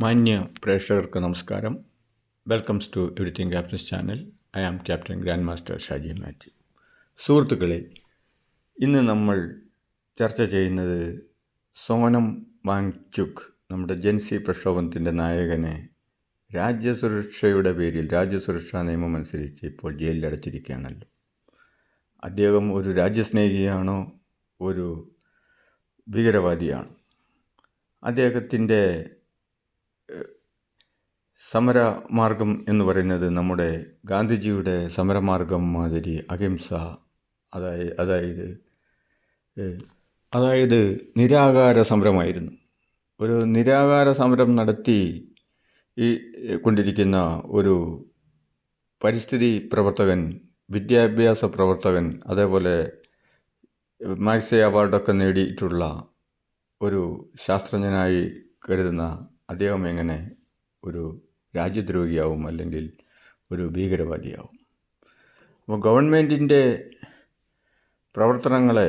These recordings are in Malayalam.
മാന്യ പ്രേക്ഷകർക്ക് നമസ്കാരം. Welcomes to everything captain's channel I am captain grand master Shaji Mathew സുഹൃത്തുക്കളെ ഇന്ന് നമ്മൾ ചർച്ച ചെയ്യുന്നത് സോനം വാങ്ചുക് നമ്മുടെ ജൻസി പ്രക്ഷോഭത്തിന്റെ നായകനെ രാജ്യസുരക്ഷയുടെ പേരിൽ രാജ്യസുരക്ഷാ നിയമം അനുസരിച്ച് ഇപ്പോൾ ജയിലിൽ അടച്ചിരിക്കുകയാണല്ലോ. അദ്ദേഹം ഒരു രാജ്യസ്നേഹിയാണോ? ഒരു ഭീകരവാദിയാണ്? അദ്ദേഹത്തിന്റെ സമരമാർഗം എന്ന് പറയുന്നത് നമ്മുടെ ഗാന്ധിജിയുടെ സമരമാർഗം മാതിരി അഹിംസ അതായത് അതായത് അതായത് നിരാകാര സമരമായിരുന്നു. ഒരു നിരാകാര സമരം നടത്തി ഈ കൊണ്ടിരിക്കുന്ന ഒരു പരിസ്ഥിതി പ്രവർത്തകൻ വിദ്യാഭ്യാസ പ്രവർത്തകൻ അതേപോലെ മാക്സെ അവാർഡൊക്കെ നേടിയിട്ടുള്ള ഒരു ശാസ്ത്രജ്ഞനായി കരുതുന്ന അദ്ദേഹം എങ്ങനെ ഒരു രാജ്യദ്രോഹിയാവും അല്ലെങ്കിൽ ഒരു ഭീകരവാദിയാവും. അപ്പോൾ ഗവൺമെന്റിന്റെ പ്രവർത്തനങ്ങളെ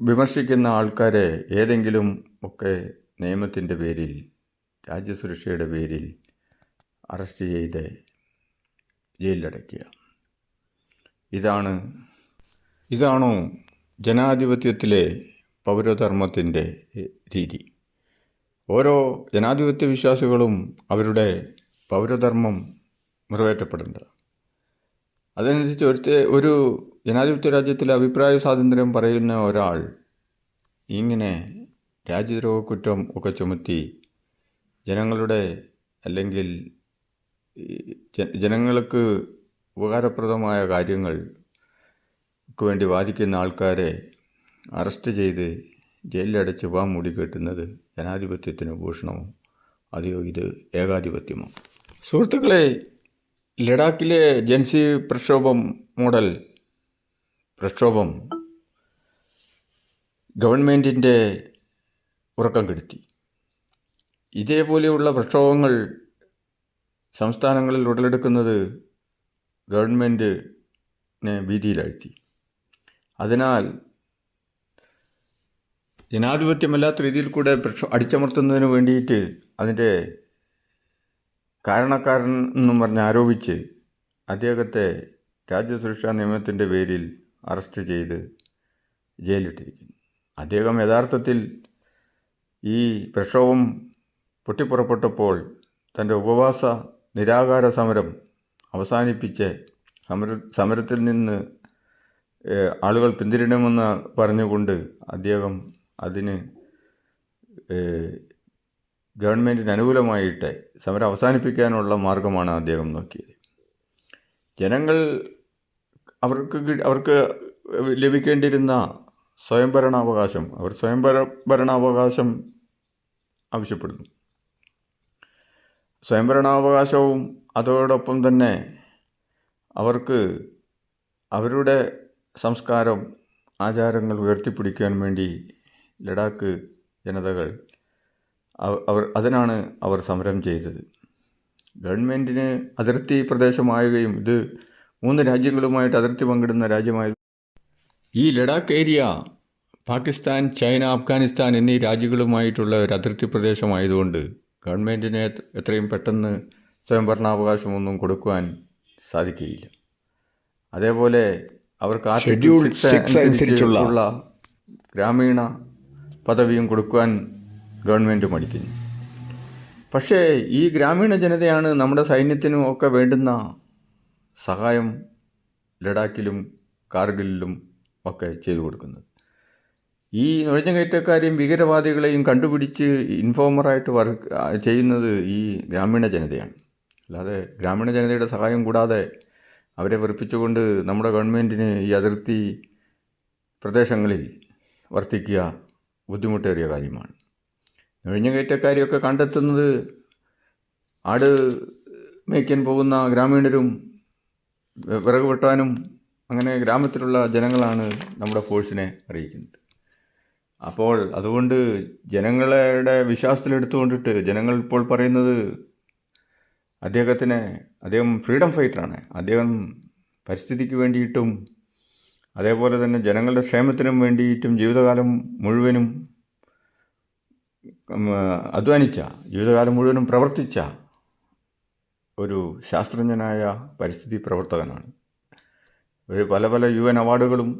വിമർശിക്കുന്ന ആൾക്കാരെ ഏതെങ്കിലും ഒക്കെ നിയമത്തിന്റെ പേരിൽ രാജ്യസുരക്ഷയുടെ പേരിൽ അറസ്റ്റ് ചെയ്ത് ജയിലിലടയ്ക്കുക. ഇതാണ് ഇതാണോ ജനാധിപത്യത്തിലെ പൗരധർമ്മത്തിന്റെ രീതി? ഓരോ ജനാധിപത്യ വിശ്വാസികളും അവരുടെ പൗരധർമ്മം നിറവേറ്റപ്പെടേണ്ടത് അതനുസരിച്ച് ഒരുത്തെ ഒരു ജനാധിപത്യ രാജ്യത്തിലെ അഭിപ്രായ സ്വാതന്ത്ര്യം പറയുന്ന ഒരാൾ ഇങ്ങനെ രാജ്യദ്രോഹ കുറ്റം ഒക്കെ ചുമത്തി ജനങ്ങളുടെ അല്ലെങ്കിൽ ജനങ്ങൾക്ക് ഉപകാരപ്രദമായ കാര്യങ്ങൾക്ക് വേണ്ടി വാദിക്കുന്ന ആൾക്കാരെ അറസ്റ്റ് ചെയ്ത് ജയിലിലടച്ച് വാ മൂടി കെട്ടുന്നത് ജനാധിപത്യത്തിന് ഭൂഷണമോ അതെയോ ഇത് ഏകാധിപത്യമോ? സുഹൃത്തുക്കളെ ലഡാക്കിലെ ജൻസി പ്രക്ഷോഭം മോഡൽ പ്രക്ഷോഭം ഗവൺമെന്റിന്റെ ഉറക്കം കെടുത്തി. ഇതേപോലെയുള്ള പ്രക്ഷോഭങ്ങൾ സംസ്ഥാനങ്ങളിൽ ഉടലെടുക്കുന്നത് ഗവൺമെന്റിനെ ഭീതിയിലാഴ്ത്തി. അതിനാൽ ജനാധിപത്യമല്ലാത്ത രീതിയിൽ കൂടെ പ്രക്ഷോ അടിച്ചമർത്തുന്നതിന് വേണ്ടിയിട്ട് അതിന്റെ കാരണക്കാരൻ എന്നും പറഞ്ഞ് ആരോപിച്ച് അദ്ദേഹത്തെ രാജ്യസുരക്ഷാ നിയമത്തിന്റെ പേരിൽ അറസ്റ്റ് ചെയ്ത് ജയിലിട്ടിരിക്കുന്നു. അദ്ദേഹം യഥാർത്ഥത്തിൽ ഈ പ്രക്ഷോഭം പൊട്ടിപ്പുറപ്പെട്ടപ്പോൾ തന്റെ ഉപവാസ നിരാകാര സമരം അവസാനിപ്പിച്ച് സമര സമരത്തിൽ നിന്ന് ആളുകൾ പിന്തിരിയണമെന്ന് പറഞ്ഞുകൊണ്ട് അദ്ദേഹം അതിന് ഗവൺമെന്റിന് അനുകൂലമായിട്ട് സമരം അവസാനിപ്പിക്കാനുള്ള മാർഗമാണ് അദ്ദേഹം നോക്കിയത്. ജനങ്ങൾ അവർക്ക് അവർക്ക് ലഭിക്കേണ്ടിയിരുന്ന സ്വയംഭരണാവകാശം അവർ സ്വയംഭര ഭരണാവകാശം ആവശ്യപ്പെടുന്നു. സ്വയംഭരണാവകാശവും അതോടൊപ്പം തന്നെ അവർക്ക് അവരുടെ സംസ്കാരം ആചാരങ്ങൾ ഉയർത്തിപ്പിടിക്കാൻ വേണ്ടി ലഡാക്ക് ജനതകൾ അവർ അതിനാണ് അവർ സമരം ചെയ്തത്. ഗവൺമെന്റിന് അതിർത്തി പ്രദേശമാകുകയും ഇത് മൂന്ന് രാജ്യങ്ങളുമായിട്ട് അതിർത്തി പങ്കിടുന്ന രാജ്യമായി ഈ ലഡാക്ക് ഏരിയ പാകിസ്ഥാൻ ചൈന അഫ്ഗാനിസ്ഥാൻ എന്നീ രാജ്യങ്ങളുമായിട്ടുള്ള ഒരു അതിർത്തി പ്രദേശമായതുകൊണ്ട് ഗവൺമെന്റിന് എത്ര- എത്രയും പെട്ടെന്ന് സ്വയംഭരണാവകാശമൊന്നും കൊടുക്കുവാൻ സാധിക്കുകയില്ല. അതേപോലെ അവർക്ക് ആ ഷെഡ്യൂൾ അനുസരിച്ചുള്ള ഗ്രാമീണ പദവിയും കൊടുക്കുവാൻ ഗവൺമെന്റ് മടിക്കുന്നു. പക്ഷേ ഈ ഗ്രാമീണ ജനതയാണ് നമ്മുടെ സൈന്യത്തിനും ഒക്കെ വേണ്ടുന്ന സഹായം ലഡാക്കിലും കാർഗിലിലും ഒക്കെ ചെയ്തു കൊടുക്കുന്നത്. ഈ നുഴഞ്ഞുകയറ്റക്കാരെയും ഭീകരവാദികളെയും കണ്ടുപിടിച്ച് ഇൻഫോമറായിട്ട് വർക്ക് ചെയ്യുന്നത് ഈ ഗ്രാമീണ ജനതയാണ്. അല്ലാതെ ഗ്രാമീണ ജനതയുടെ സഹായം കൂടാതെ അവരെ വെറുപ്പിച്ചുകൊണ്ട് നമ്മുടെ ഗവൺമെന്റിന് ഈ അതിർത്തി പ്രദേശങ്ങളിൽ വർത്തിക്കുക ബുദ്ധിമുട്ടേറിയ കാര്യമാണ്. നുഴഞ്ഞുകയറ്റക്കാരെയൊക്കെ കണ്ടെത്തുന്നത് ആട് മേയ്ക്കാൻ പോകുന്ന ഗ്രാമീണരും വിറക് വെട്ടാനും അങ്ങനെ ഗ്രാമത്തിലുള്ള ജനങ്ങളാണ് നമ്മുടെ ഫോഴ്സിനെ അറിയിക്കുന്നത്. അപ്പോൾ അതുകൊണ്ട് ജനങ്ങളുടെ വിശ്വാസത്തിലെടുത്തുകൊണ്ടിട്ട് ജനങ്ങൾ ഇപ്പോൾ പറയുന്നത് അദ്ദേഹത്തിന് അദ്ദേഹം ഫ്രീഡം ഫൈറ്ററാണ്. അദ്ദേഹം പരിസ്ഥിതിക്ക് വേണ്ടിയിട്ടും അതേപോലെ തന്നെ ജനങ്ങളുടെ ക്ഷേമത്തിനും വേണ്ടിയിട്ടും ജീവിതകാലം മുഴുവനും അധ്വാനിച്ച ജീവിതകാലം മുഴുവനും പ്രവർത്തിച്ച ഒരു ശാസ്ത്രജ്ഞനായ പരിസ്ഥിതി പ്രവർത്തകനാണ്. ഒരു പല പല യു എൻ അവാർഡുകളും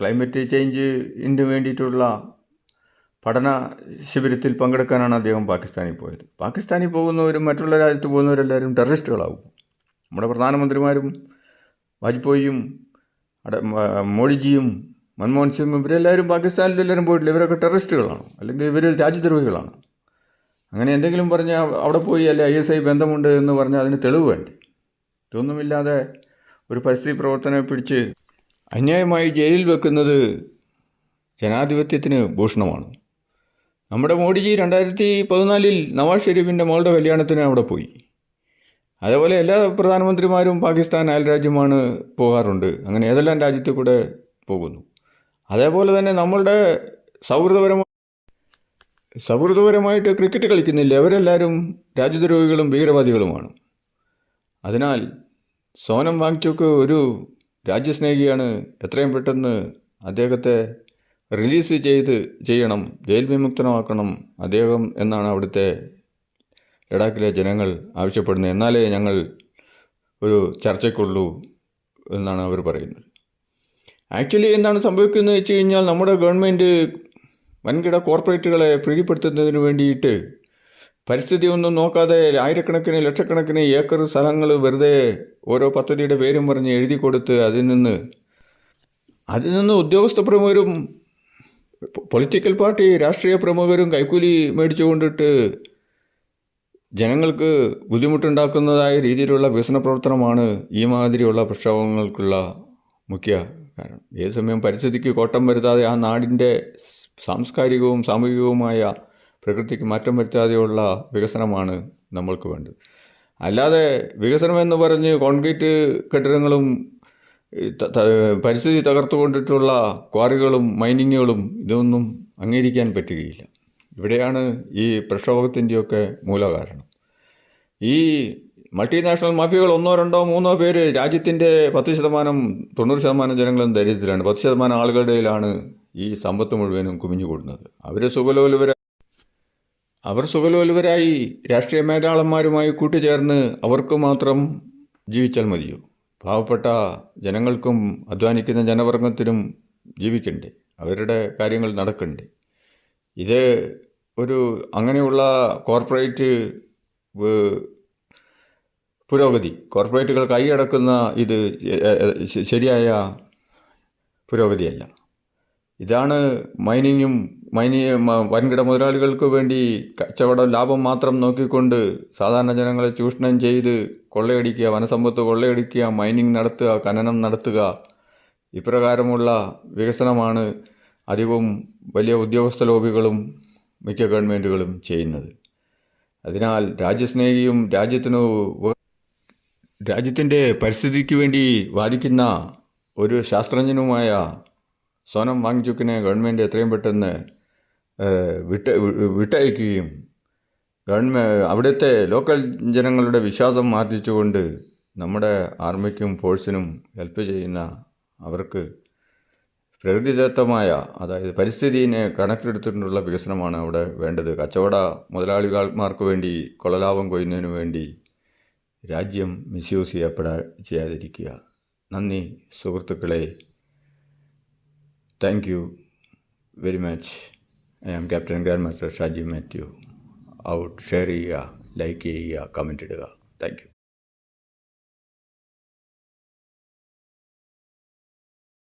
ക്ലൈമറ്റ് ചേഞ്ചിന് വേണ്ടിയിട്ടുള്ള പഠന ശിബിരത്തിൽ പങ്കെടുക്കാനാണ് അദ്ദേഹം പാകിസ്ഥാനിൽ പോയത്. പാകിസ്ഥാനിൽ പോകുന്നവരും മറ്റുള്ള രാജ്യത്ത് പോകുന്നവരെല്ലാവരും ടെററിസ്റ്റുകളാവും. നമ്മുടെ പ്രധാനമന്ത്രിമാരും വാജ്പേയിയും അട- മോഡിജിയും മൻമോഹൻ സിംഗും ഇവരെല്ലാവരും പാകിസ്ഥാനിൽ എല്ലാവരും പോയിട്ടില്ല. ഇവരൊക്കെ ടെററിസ്റ്റുകളാണ്. അല്ലെങ്കിൽ ഇവർ രാജ്യദ്രോഹികളാണ്. അങ്ങനെ എന്തെങ്കിലും പറഞ്ഞാൽ അവിടെ പോയി അല്ലെ ഐ എസ് ഐ ബന്ധമുണ്ട് എന്ന് പറഞ്ഞാൽ അതിന് തെളിവ് വേണ്ടേ? ഇതൊന്നുമില്ലാതെ ഒരു പരിസ്ഥിതി പ്രവർത്തനം പിടിച്ച് അന്യായമായി ജയിലിൽ വെക്കുന്നത് ജനാധിപത്യത്തിന് ഭൂഷണമാണ്. നമ്മുടെ മോഡിജി രണ്ടായിരത്തി പതിനാലിൽ നവാസ് ഷെരീഫിന്റെ മോളുടെ കല്യാണത്തിന് അവിടെ പോയി. അതേപോലെ എല്ലാ പ്രധാനമന്ത്രിമാരും പാകിസ്ഥാൻ അയൽരാജ്യമാണ് പോകാറുണ്ട്. അങ്ങനെ ഏതെല്ലാം രാജ്യത്തിൽ കൂടെ പോകുന്നു. അതേപോലെ തന്നെ നമ്മളുടെ സൗഹൃദപരമായ സൗഹൃദപരമായിട്ട് ക്രിക്കറ്റ് കളിക്കുന്നില്ല. അവരെല്ലാവരും രാജ്യദ്രോഹികളും ഭീകരവാദികളുമാണ്. അതിനാൽ സോനം വാങ്ചുക്ക് ഒരു രാജ്യസ്നേഹിയാണ്. എത്രയും പെട്ടെന്ന് അദ്ദേഹത്തെ റിലീസ് ചെയ്ത് ചെയ്യണം. ജയിൽ വിമുക്തനാക്കണം അദ്ദേഹം എന്നാണ് അവിടുത്തെ ലഡാക്കിലെ ജനങ്ങൾ ആവശ്യപ്പെടുന്നത് എന്നാലേ ഞങ്ങൾ ഒരു ചർച്ചയ്ക്കുള്ളൂ എന്നാണ് അവർ പറയുന്നത്. ആക്ച്വലി എന്താണ് സംഭവിക്കുന്നത് വെച്ച് കഴിഞ്ഞാൽ നമ്മുടെ ഗവൺമെന്റ് വൻകിട കോർപ്പറേറ്റുകളെ പ്രീതിപ്പെടുത്തുന്നതിന് വേണ്ടിയിട്ട് പരിസ്ഥിതി ഒന്നും നോക്കാതെ ആയിരക്കണക്കിന് ലക്ഷക്കണക്കിന് ഏക്കർ സ്ഥലങ്ങൾ വെറുതെ ഓരോ പദ്ധതിയുടെ പേരും പറഞ്ഞ് എഴുതി കൊടുത്ത് അതിൽ നിന്ന് അതിൽ നിന്ന് ഉദ്യോഗസ്ഥ പ്രമുഖരും പൊളിറ്റിക്കൽ പാർട്ടി രാഷ്ട്രീയ പ്രമുഖരും കൈക്കൂലി മേടിച്ചു കൊണ്ടിട്ട് ജനങ്ങൾക്ക് ബുദ്ധിമുട്ടുണ്ടാക്കുന്നതായ രീതിയിലുള്ള വികസന പ്രവർത്തനമാണ് ഈ മാതിരിയുള്ള പ്രക്ഷോഭങ്ങൾക്കുള്ള മുഖ്യ കാരണം. ഏത് സമയം പരിസ്ഥിതിക്ക് കോട്ടം വരുത്താതെ ആ നാടിന്റെ സാംസ്കാരികവും സാമൂഹികവുമായ പ്രകൃതിക്ക് മാറ്റം വരുത്താതെയുള്ള വികസനമാണ് നമ്മൾക്ക് വേണ്ടത്. അല്ലാതെ വികസനം എന്ന് പറഞ്ഞ് കോൺക്രീറ്റ് കെട്ടിടങ്ങളും പരിസ്ഥിതി തകർത്തുകൊണ്ടിട്ടുള്ള ക്വാറികളും മൈനിങ്ങുകളും ഇതൊന്നും അംഗീകരിക്കാൻ പറ്റുകയില്ല. ഇവിടെയാണ് ഈ പ്രക്ഷോഭത്തിന്റെയൊക്കെ മൂലകാരണം. ഈ മൾട്ടിനാഷണൽ മാഫിയകൾ ഒന്നോ രണ്ടോ മൂന്നോ പേര് രാജ്യത്തിന്റെ പത്ത് ശതമാനം തൊണ്ണൂറ് ശതമാനം ജനങ്ങളും ദരിദ്രരാണ്. പത്ത് ശതമാനം ആളുകളുടെ കയ്യിലാണ് ഈ സമ്പത്ത് മുഴുവനും കുമിഞ്ഞു കൂടുന്നത്. അവർ സുഖലോലുപര അവർ സുഖലോലുപരായി രാഷ്ട്രീയ മേധാളന്മാരുമായി കൂട്ടുചേർന്ന് അവർക്ക് മാത്രം ജീവിച്ചാൽ മതിയോ? പാവപ്പെട്ട ജനങ്ങൾക്കും അധ്വാനിക്കുന്ന ജനവർഗത്തിനും ജീവിക്കണ്ടേ? അവരുടെ കാര്യങ്ങൾ നടക്കണ്ടേ? ഇത് ഒരു അങ്ങനെയുള്ള കോർപ്പറേറ്റ് പുരോഗതി. കോർപ്പറേറ്റുകൾ കൈയടക്കുന്ന ഇത് ശരിയായ പുരോഗതിയല്ല. ഇതാണ് മൈനിങ്ങും മൈനിങ് വൻകിട മുതലാളികൾക്ക് വേണ്ടി കച്ചവട ലാഭം മാത്രം നോക്കിക്കൊണ്ട് സാധാരണ ജനങ്ങളെ ചൂഷണം ചെയ്ത് കൊള്ളയടിക്കുക വനസമ്പത്ത് കൊള്ളയടിക്കുക മൈനിങ് നടത്തുക ഖനനം നടത്തുക ഇപ്രകാരമുള്ള വികസനമാണ് അധികവും വലിയ ഉദ്യോഗസ്ഥ ലോബികളും മിക്ക ഗവൺമെന്റുകളും ചെയ്യുന്നത്. അതിനാൽ രാജ്യസ്നേഹിയും രാജ്യത്തിനു രാജ്യത്തിന്റെ പരിസ്ഥിതിക്ക് വേണ്ടി വാദിക്കുന്ന ഒരു ശാസ്ത്രജ്ഞനുമായ സോനം വാങ്ചുക്കിനെ ഗവൺമെന്റ് എത്രയും പെട്ടെന്ന് വിട്ട വിട്ടയക്കുകയും ഗവൺമെ അവിടുത്തെ ലോക്കൽ ജനങ്ങളുടെ വിശ്വാസം ആർജിച്ചുകൊണ്ട് നമ്മുടെ ആർമിക്കും ഫോഴ്സിനും ഹെൽപ്പ് ചെയ്യുന്ന അവർക്ക് പ്രകൃതിദത്തമായ അതായത് പരിസ്ഥിതിയെ കണക്കിലെടുത്തിട്ടുള്ള വികസനമാണ് അവിടെ വേണ്ടത്. കച്ചവട മുതലാളികൾമാർക്ക് വേണ്ടി കൊളലാഭം കൊയ്യുന്നതിന് വേണ്ടി രാജ്യം മിസ്യൂസ് ചെയ്യപ്പെടാ ചെയ്യാതിരിക്കുക. നന്ദി സുഹൃത്തുക്കളെ. Thank you very much I am captain grand master Shaji Mathew out share ചെയ്യുക ലൈക്ക് ചെയ്യുക കമന്റ് ഇടുക. Thank you